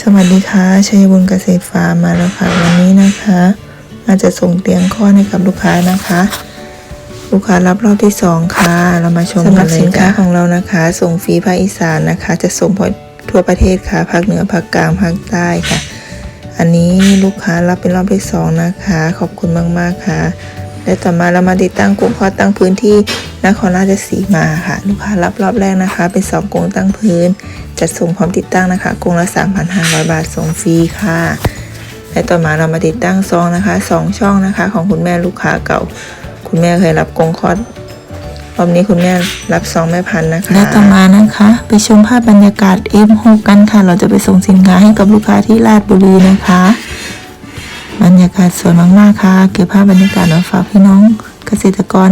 สวัสดีค่ะชัยบุญเกษตรฟาร์มมาแล้วค่ะวันนี้นะคะมาจะส่งเตียงข้อให้กับลูกค้านะคะ ลูกค้ารับรอบที่สองค่ะ เรามาชมกันเลยสินค้าของเรานะคะ ส่งฟรีภาคอีสานนะคะ จะส่งทั่วประเทศค่ะภาคเหนือภาคกลางภาคใต้ค่ะ อันนี้ลูกค้ารับเป็นรอบที่สองนะคะ ขอบคุณมากๆค่ะ และต่อมาเรามาติดตั้งกรงข้อตั้งพื้นที่นครราชสีมาค่ะ ลูกค้ารับรอบแรกนะคะ เป็นสองกรงตั้งพื้น จัดส่งพร้อมติดตั้งนะคะกรงละ 3,500 บาทส่งฟรีค่ะ และต่อมาเรามาติดตั้งซองนะคะสองช่องนะคะ ของคุณแม่ลูกค้าเก่า คุณแม่เคยรับกรงคลอดรอบนี้คุณแม่รับซองแม่พันธุ์นะคะ และต่อมานะคะ ไปชมภาพบรรยากาศ M6 กันค่ะ เราจะไปส่งสินค้าให้กับลูกค้าที่ราชบุรีนะคะ บรรยากาศสวยมากๆค่ะ เก็บภาพบรรยากาศมาฝากพี่น้องเกษตรกร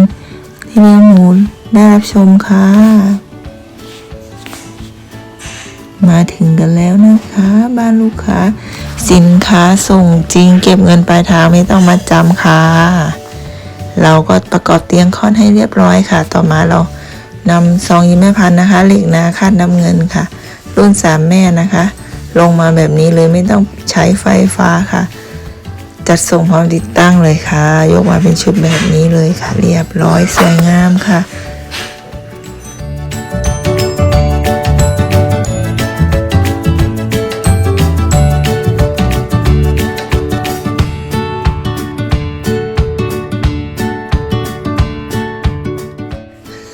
ที่เลี้ยงหมูได้รับชมค่ะ มาถึงกันแล้วนะคะ บ้านลูกค้า สินค้าส่งจริง เก็บเงินปลายทางไม่ต้องมาจำค่ะ เราก็ประกอบเตียงคลอดให้เรียบร้อยค่ะ ต่อมาเรานำซองยิ้มแม่พันธุ์นะคะเหล็กนาคาดน้ำเงินค่ะ รุ่นสามแม่นะคะ ลงมาแบบนี้เลยไม่ต้องใช้ไฟฟ้าค่ะ จัดส่งพร้อมติดตั้งเลยค่ะ ยกมาเป็นชุดแบบนี้เลยค่ะ เรียบร้อยสวยงามค่ะ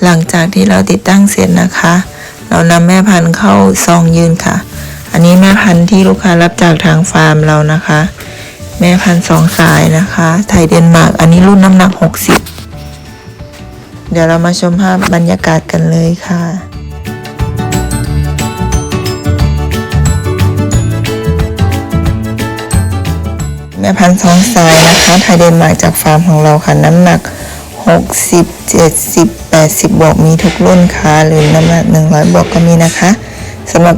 หลังจากที่เราติดตั้งเสร็จนะคะ เรานำแม่พันธุ์เข้าซองยืนค่ะ อันนี้แม่พันธุ์ที่ลูกค้ารับจากทางฟาร์มเรานะคะ แม่พันสองสายนะคะ ไทยเดนมาร์ก อันนี้รุ่นน้ำหนัก 60 เดี๋ยวเรามาชมภาพบรรยากาศกันเลยค่ะแม่พันธุ์สองสายนะคะไทยเดนมาร์กจากฟาร์มของเราค่ะ น้ำหนัก 60 70 80 บวกมีทุกรุ่นค่ะหรือน้ำหนัก 100 บวกก็มีนะคะสำหรับ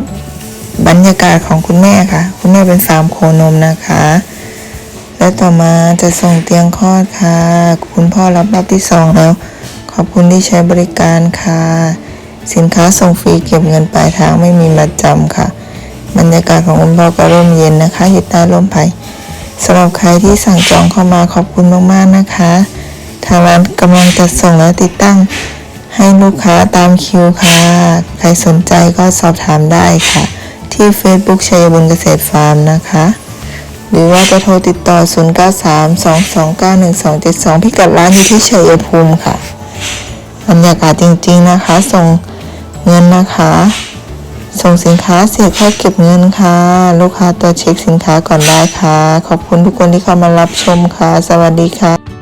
บรรยากาศของคุณแม่ค่ะ คุณแม่เป็นฟาร์มโคนมนะคะ และต่อมาจะส่งเตียงคลอดค่ะ คุณพ่อรับรอบที่สองแล้ว ขอบคุณที่ใช้บริการค่ะ สินค้าส่งฟรีเก็บเงินปลายทางไม่มีมาจำค่ะ บรรยากาศของคุณพ่อก็ร่มเย็นนะคะอยู่ใต้ร่มไผ่สำหรับใครที่สั่งจองเข้ามาขอบคุณมากๆนะคะ ทางร้านกำลังจัดส่งและติดตั้ง ให้ลูกค้าตามคิวค่ะ ใครสนใจก็สอบถามได้ค่ะ ที่ Facebook ชัยบุญเกษตรฟาร์มนะคะ หรือว่าจะโทรติดต่อ 0932291272 พิกัดร้านอยู่ที่ชัยภูมิค่ะบรรยากาศจริง ๆนะคะ ส่งเงินนะคะ ส่งสินค้าเสียค่าเก็บเงินค่ะ ลูกค้าตัวเช็คสินค้าก่อนได้ค่ะ ขอบคุณทุกคนที่เข้ามารับชมค่ะ สวัสดีค่ะ